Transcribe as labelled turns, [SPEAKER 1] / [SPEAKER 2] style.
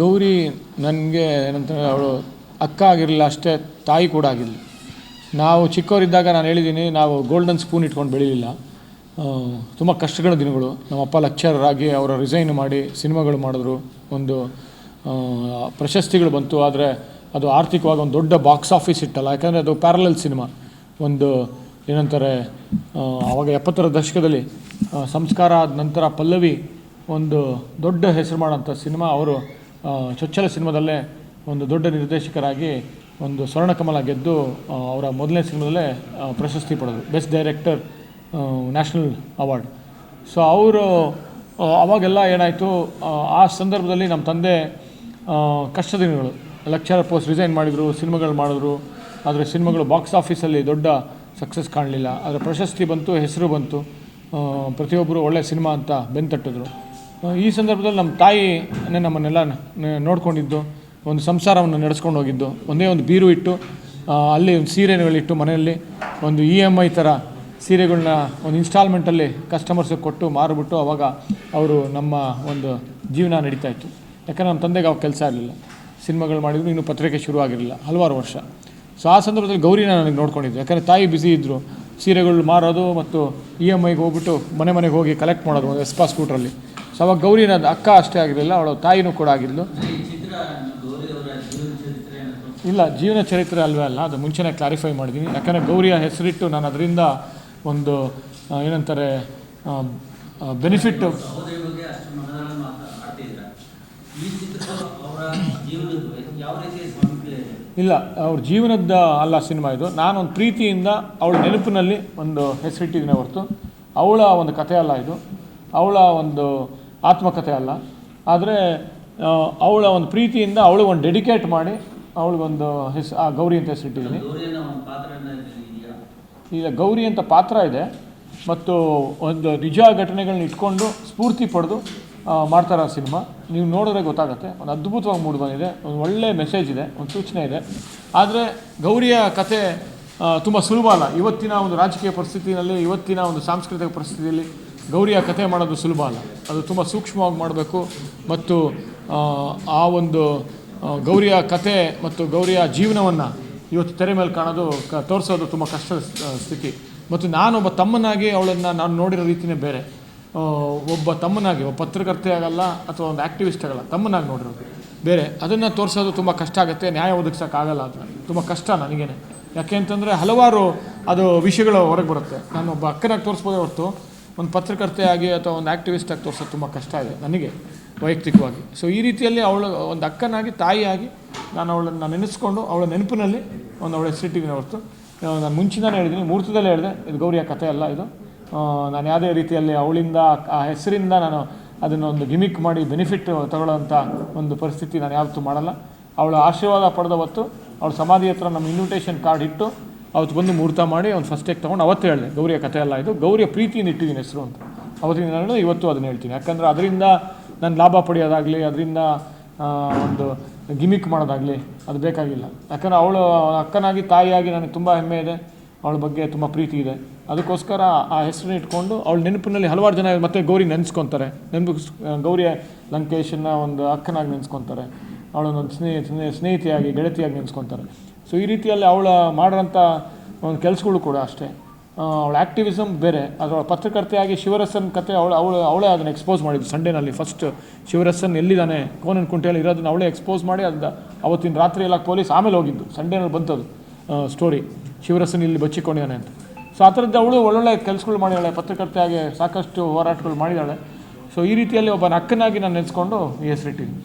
[SPEAKER 1] ಗೌರಿ ನನಗೆ ಏನಂತಂದರೆ ಅವಳು ಅಕ್ಕ ಆಗಿರಲಿಲ್ಲ, ಅಷ್ಟೇ ತಾಯಿ ಕೂಡ ಆಗಿರಲಿ. ನಾವು ಚಿಕ್ಕವರಿದ್ದಾಗ ನಾನು ಹೇಳಿದ್ದೀನಿ, ನಾವು ಗೋಲ್ಡನ್ ಸ್ಪೂನ್ ಇಟ್ಕೊಂಡು ಬೆಳೀಲಿಲ್ಲ. ತುಂಬ ಕಷ್ಟಗಳ ದಿನಗಳು. ನಮ್ಮಪ್ಪ ಲೆಕ್ಚರರ್ ಆಗಿ ಅವರ ರಿಸೈನ್ ಮಾಡಿ ಸಿನಿಮಾಗಳು ಮಾಡಿದ್ರು. ಒಂದು ಪ್ರಶಸ್ತಿಗಳು ಬಂತು. ಆದರೆ ಅದು ಆರ್ಥಿಕವಾಗಿ ಒಂದು ದೊಡ್ಡ ಬಾಕ್ಸ್ ಆಫೀಸ್ ಇಟ್ಟಲ್ಲ ಯಾಕಂದರೆ ಅದು ಪ್ಯಾರಲಲ್ ಸಿನಿಮಾ ಒಂದು ಏನಂತಾರೆ ಆವಾಗ ಎಪ್ಪತ್ತರ ದಶಕದಲ್ಲಿ ಸಂಸ್ಕಾರ ಆದ ನಂತರ ಪಲ್ಲವಿ ಒಂದು ದೊಡ್ಡ ಹೆಸರು ಮಾಡೋಂಥ ಸಿನಿಮಾ ಅವರು ಚೊಚ್ಚಲ ಸಿನಿಮಾದಲ್ಲೇ ಒಂದು ದೊಡ್ಡ ನಿರ್ದೇಶಕರಾಗಿ ಒಂದು ಸ್ವರ್ಣಕಮಲ ಗೆದ್ದು ಅವರ ಮೊದಲನೇ ಸಿನಿಮಾದಲ್ಲೇ ಪ್ರಶಸ್ತಿ ಪಡೆದರು. Best director national award so ಅವರು ಅವಾಗೆಲ್ಲ ಏನಾಯಿತು ಆ ಸಂದರ್ಭದಲ್ಲಿ ನಮ್ಮ ತಂದೆ ಕಷ್ಟ ದಿನಗಳು. ಲೆಕ್ಚರರ್ ಪೋಸ್ಟ್ ರಿಸೈನ್ ಮಾಡಿದರು ಸಿನಿಮಾಗಳು ಮಾಡಿದ್ರು ಆದರೆ ಸಿನಿಮಾಗಳು ಬಾಕ್ಸ್ ಆಫೀಸಲ್ಲಿ ದೊಡ್ಡ ಸಕ್ಸಸ್ ಕಾಣಲಿಲ್ಲ. ಆದರೆ ಪ್ರಶಸ್ತಿ ಬಂತು ಹೆಸರು ಬಂತು. ಪ್ರತಿಯೊಬ್ಬರು ಒಳ್ಳೆಯ ಸಿನಿಮಾ ಅಂತ ಬೆನ್ತಟ್ಟಿದ್ರು ಆ, ಈ ಸಂದರ್ಭದಲ್ಲಿ ನಮ್ಮ ತಾಯಿ ನಮ್ಮನ್ನೆಲ್ಲ ನೋಡಿಕೊಂಡಿದ್ದು, ಒಂದು ಸಂಸಾರವನ್ನು ನಡೆಸ್ಕೊಂಡು ಹೋಗಿದ್ದು, ಒಂದೇ ಒಂದು ಬೀರು ಇಟ್ಟು ಅಲ್ಲಿ ಒಂದು ಸೀರೆಗಳಿಟ್ಟು ಮನೆಯಲ್ಲಿ, ಒಂದು ಇ ಎಂ ಐ ಥರ ಸೀರೆಗಳನ್ನ ಒಂದು ಇನ್ಸ್ಟಾಲ್ಮೆಂಟಲ್ಲಿ ಕಸ್ಟಮರ್ಸಿಗೆ ಕೊಟ್ಟು ಮಾರಿಬಿಟ್ಟು ಅವಾಗ ಅವರು ನಮ್ಮ ಒಂದು ಜೀವನ ನಡೀತಾ ಇತ್ತು. ಯಾಕಂದರೆ ನಮ್ಮ ತಂದೆಗೆ ಅವಾಗ ಕೆಲಸ ಇರಲಿಲ್ಲ. ಸಿನಿಮಾಗಳು ಮಾಡಿದ್ರು, ಇನ್ನೂ ಪತ್ರಿಕೆ ಶುರು ಆಗಿರಲಿಲ್ಲ. ಹಲವಾರು ವರ್ಷ. ಸೊ ಆ ಸಂದರ್ಭದಲ್ಲಿ ಗೌರಿನ ನನಗೆ ನೋಡ್ಕೊಂಡಿದ್ದು. ಯಾಕಂದರೆ ತಾಯಿ ಬ್ಯುಸಿ ಇದ್ದರು ಸೀರೆಗಳು ಮಾರೋದು ಮತ್ತು ಇ ಎಂ ಐಗೆ ಹೋಗ್ಬಿಟ್ಟು ಮನೆ ಮನೆಗೆ ಹೋಗಿ ಕಲೆಕ್ಟ್ ಮಾಡೋದು, ಒಂದು ಎಸ್ಪಾ ಸ್ಕೂಟ್ರಲ್ಲಿ ಅವಾಗ ಗೌರಿನ ಅಕ್ಕ ಅಷ್ಟೇ ಆಗಿರಲಿಲ್ಲ, ಅವಳ ತಾಯಿನೂ ಕೂಡ ಆಗಿದ್ಲು. ಇಲ್ಲ, ಜೀವನ ಚರಿತ್ರೆ ಅಲ್ವೇ ಅಲ್ಲ, ಅದು ಮುಂಚೆನೇ ಕ್ಲಾರಿಫೈ ಮಾಡಿದ್ದೀನಿ ಯಾಕಂದರೆ ಗೌರಿಯ ಹೆಸರಿಟ್ಟು ನಾನು ಅದರಿಂದ ಒಂದು ಏನಂತಾರೆ
[SPEAKER 2] ಬೆನಿಫಿಟ್ಟು
[SPEAKER 1] ಇಲ್ಲ, ಅವ್ರ ಜೀವನದ ಅಲ್ಲ ಸಿನಿಮಾ ಇದು. ನಾನೊಂದು ಪ್ರೀತಿಯಿಂದ ಅವಳ ನೆನಪಿನಲ್ಲಿ ಒಂದು ಹೆಸರಿಟ್ಟಿದ್ದೀನಿ ಹೊರತು. ಅವಳ ಒಂದು ಕಥೆ ಅಲ್ಲ ಇದು. ಅವಳ ಒಂದು ಆತ್ಮಕಥೆ ಅಲ್ಲ. ಆದರೆ ಅವಳ ಒಂದು ಪ್ರೀತಿಯಿಂದ ಅವಳು ಒಂದು ಡೆಡಿಕೇಟ್ ಮಾಡಿ ಅವಳಿಗೊಂದು ಹೆಸ್, ಆ, ಗೌರಿ ಅಂತ ಹೆಸರಿಟ್ಟಿದ್ದೀನಿ ಈಗ ಗೌರಿ ಅಂತ ಪಾತ್ರ ಇದೆ. ಮತ್ತು ಒಂದು ನಿಜ ಘಟನೆಗಳನ್ನ ಇಟ್ಕೊಂಡು ಸ್ಫೂರ್ತಿ ಪಡೆದು ಮಾಡ್ತಾರೆ ಆ ಸಿನಿಮಾ. ನೀವು ನೋಡಿದ್ರೆ ಗೊತ್ತಾಗುತ್ತೆ. ಒಂದು ಅದ್ಭುತವಾಗಿ ಮೂಡಿ ಬಂದಿದೆ. ಒಂದು ಒಳ್ಳೆ ಮೆಸೇಜ್ ಇದೆ. ಒಂದು ಸೂಚನೆ ಇದೆ. ಆದರೆ, ಗೌರಿಯ ಕತೆ ತುಂಬ ಸುಲಭ ಅಲ್ಲ. ಇವತ್ತಿನ ಒಂದು ರಾಜಕೀಯ ಪರಿಸ್ಥಿತಿಯಲ್ಲಿ, ಇವತ್ತಿನ ಒಂದು ಸಾಂಸ್ಕೃತಿಕ ಪರಿಸ್ಥಿತಿಯಲ್ಲಿ ಗೌರಿಯ ಕತೆ ಮಾಡೋದು ಸುಲಭ ಅಲ್ಲ. ಅದು ತುಂಬ ಸೂಕ್ಷ್ಮವಾಗಿ ಮಾಡಬೇಕು ಮತ್ತು ಆ, ಒಂದು ಗೌರಿಯ ಕತೆ ಮತ್ತು ಗೌರಿಯ ಜೀವನವನ್ನು ಇವತ್ತು ತೆರೆ ಮೇಲೆ ಕಾಣೋದು ಕ ತೋರಿಸೋದು ತುಂಬ ಕಷ್ಟದ ಸ್ಥಿತಿ. ಮತ್ತು ನಾನೊಬ್ಬ ತಮ್ಮನಾಗಿ ಅವಳನ್ನು ನಾನು ನೋಡಿರೋ ರೀತಿಯೇ ಬೇರೆ. ಒಬ್ಬ ತಮ್ಮನಾಗಿ ಒಬ್ಬ ಪತ್ರಕರ್ತೆ ಆಗಲ್ಲ ಅಥವಾ ಒಂದು ಆ್ಯಕ್ಟಿವಿಸ್ಟ್ ಆಗಲ್ಲ ತಮ್ಮನಾಗಿ ನೋಡಿರೋದು ಬೇರೆ. ಅದನ್ನು ತೋರಿಸೋದು ತುಂಬ ಕಷ್ಟ ಆಗುತ್ತೆ ನ್ಯಾಯ ಒದಗಿಸೋಕ್ಕಾಗಲ್ಲ ಅದನ್ನು ತುಂಬ ಕಷ್ಟ ನನಗೇನೆ. ಯಾಕೆ ಅಂತಂದರೆ ಹಲವಾರು ಅದು ವಿಷಯಗಳು ಹೊರಗೆ ಬರುತ್ತೆ. ನಾನು ಒಬ್ಬ ಅಕ್ಕನಾಗಿ ತೋರಿಸ್ಬೋದೇ ಹೊರತು. ಒಂದು ಪತ್ರಕರ್ತೆ ಆಗಿ ಅಥವಾ ಒಂದು ಆ್ಯಕ್ಟಿವಿಸ್ಟ್ ಆಗಿ ತೋರಿಸೋದು ತುಂಬ ಕಷ್ಟ ಇದೆ, ನನಗೆ ವೈಯಕ್ತಿಕವಾಗಿ. ಸೊ ಈ ರೀತಿಯಲ್ಲಿ ಅವಳು ಒಂದು ಅಕ್ಕನಾಗಿ, ತಾಯಿಯಾಗಿ ನಾನು ಅವಳನ್ನು ನೆನೆಸ್ಕೊಂಡು ಅವಳ ನೆನಪಿನಲ್ಲಿ ಒಂದು ಅವಳ ಹೆಸರಿಟ್ಟಿದ್ದೀನಿ ಹೊರತು ನಾನು ಮುಂಚಿನಾನೇ ಹೇಳಿದ್ದೀನಿ, ಮೂರ್ತದಲ್ಲೇ ಹೇಳಿದೆ, ಇದು ಗೌರಿಯ ಕಥೆ ಅಲ್ಲ ಇದು. ನಾನು ಯಾವುದೇ ರೀತಿಯಲ್ಲಿ ಅವಳಿಂದ, ಆ ಹೆಸರಿಂದ ನಾನು ಅದನ್ನು ಒಂದು ಗಿಮಿಕ್ ಮಾಡಿ ಬೆನಿಫಿಟ್ ತಗೊಳ್ಳೋಂಥ ಒಂದು ಪರಿಸ್ಥಿತಿ ನಾನು ಯಾವತ್ತೂ ಮಾಡಲ್ಲ. ಅವಳ ಆಶೀರ್ವಾದ ಪಡೆದ ಹೊತ್ತು ಅವಳ ಸಮಾಧಿ ಹತ್ರ ನಮ್ಮ ಇನ್ವಿಟೇಷನ್ ಕಾರ್ಡ್ ಇಟ್ಟು ಅವತ್ತು ಬಂದು ಮುಹೂರ್ತ ಮಾಡಿ ಅವ್ನು ಫಸ್ಟ್ ಏಕ್ ತೊಗೊಂಡು ಅವತ್ತು ಹೇಳಿದೆ, ಗೌರಿಯ ಕಥೆ ಎಲ್ಲ ಇದು, ಗೌರಿಯ ಪ್ರೀತಿಯಿಂದ ಇಟ್ಟಿದ್ದೀನಿ ಹೆಸರು ಅಂತ. ಅವತ್ತಿನ ನಾನು ಇವತ್ತು ಅದನ್ನು ಹೇಳ್ತೀನಿ. ಯಾಕಂದರೆ ಅದರಿಂದ ನಾನು ಲಾಭ ಪಡೆಯೋದಾಗಲಿ, ಅದರಿಂದ ಒಂದು ಗಿಮಿಕ್ ಮಾಡೋದಾಗಲಿ ಅದು ಬೇಕಾಗಿಲ್ಲ. ಯಾಕಂದರೆ ಅವಳು ಅಕ್ಕನಾಗಿ, ತಾಯಿಯಾಗಿ ನನಗೆ ತುಂಬ ಹೆಮ್ಮೆ ಇದೆ. ಅವಳ ಬಗ್ಗೆ ತುಂಬ ಪ್ರೀತಿ ಇದೆ. ಅದಕ್ಕೋಸ್ಕರ ಆ ಹೆಸರನ್ನ ಇಟ್ಕೊಂಡು ಅವಳ ನೆನಪಿನಲ್ಲಿ ಹಲವಾರು ಜನ ಮತ್ತೆ ಗೌರಿ ನೆನೆಸ್ಕೊತಾರೆ. ನೆನಪು ಗೌರಿಯ ಲಂಕೇಶನ್ನ ಒಂದು ಅಕ್ಕನಾಗಿ ನೆನೆಸ್ಕೊತಾರೆ. ಅವಳನ್ನೊಂದು ಸ್ನೇಹ- ಸ್ನೇಹಿತೆಯಾಗಿ, ಗೆಳತಿಯಾಗಿ ನೆನೆಸ್ಕೊತಾರೆ. ಸೊ ಈ ರೀತಿಯಲ್ಲಿ ಅವಳು ಮಾಡಿರೋಂಥ ಒಂದು ಕೆಲಸಗಳು ಕೂಡ ಅಷ್ಟೇ. ಅವಳ ಆ್ಯಕ್ಟಿವಿಸಮ್ ಬೇರೆ. ಅದರ ಪತ್ರಕರ್ತೆಯಾಗಿ ಶಿವರಸನ್ ಕತೆ ಅವಳು ಅವಳು, ಅವಳೇ ಅದನ್ನು ಎಕ್ಸ್ಪೋಸ್ ಮಾಡಿದ್ದು ಸಂಡೇನಲ್ಲಿ ಫಸ್ಟ್ ಶಿವರಸನ್ ಎಲ್ಲಿದ್ದಾನೆ? ಕೋನನ್ ಕುಂಟೆಯಲ್ಲಿ ಇರೋದನ್ನ ಅವಳೇ ಎಕ್ಸ್ಪೋಸ್ ಮಾಡಿ ಅದು ಅವತ್ತಿನ ರಾತ್ರಿ ಎಲ್ಲ ಪೊಲೀಸ್ ಆಮೇಲೆ ಹೋಗಿದ್ದು. ಸಂಡೇನಲ್ಲಿ ಬಂತದು ಸ್ಟೋರಿ ಶಿವರಸನ್ ಇಲ್ಲಿ ಬಚ್ಚಿಕೊಂಡಿದ್ದಾನೆ ಅಂತ. ಸೊ ಆ ಥರದ್ದು ಅವಳು ಒಳ್ಳೊಳ್ಳೆ ಕೆಲಸಗಳು ಮಾಡಿದಾಳೆ ಪತ್ರಕರ್ತೆಯಾಗಿ ಸಾಕಷ್ಟು ಹೋರಾಟಗಳು ಮಾಡಿದ್ದಾಳೆ. ಸೊ ಈ ರೀತಿಯಲ್ಲಿ ಒಬ್ಬನ ಅಕ್ಕನಾಗಿ ನಾನು ನೆನೆಸ್ಕೊಂಡು ಹೆಸರಿಟ್ಟಿದ್ದೀನಿ.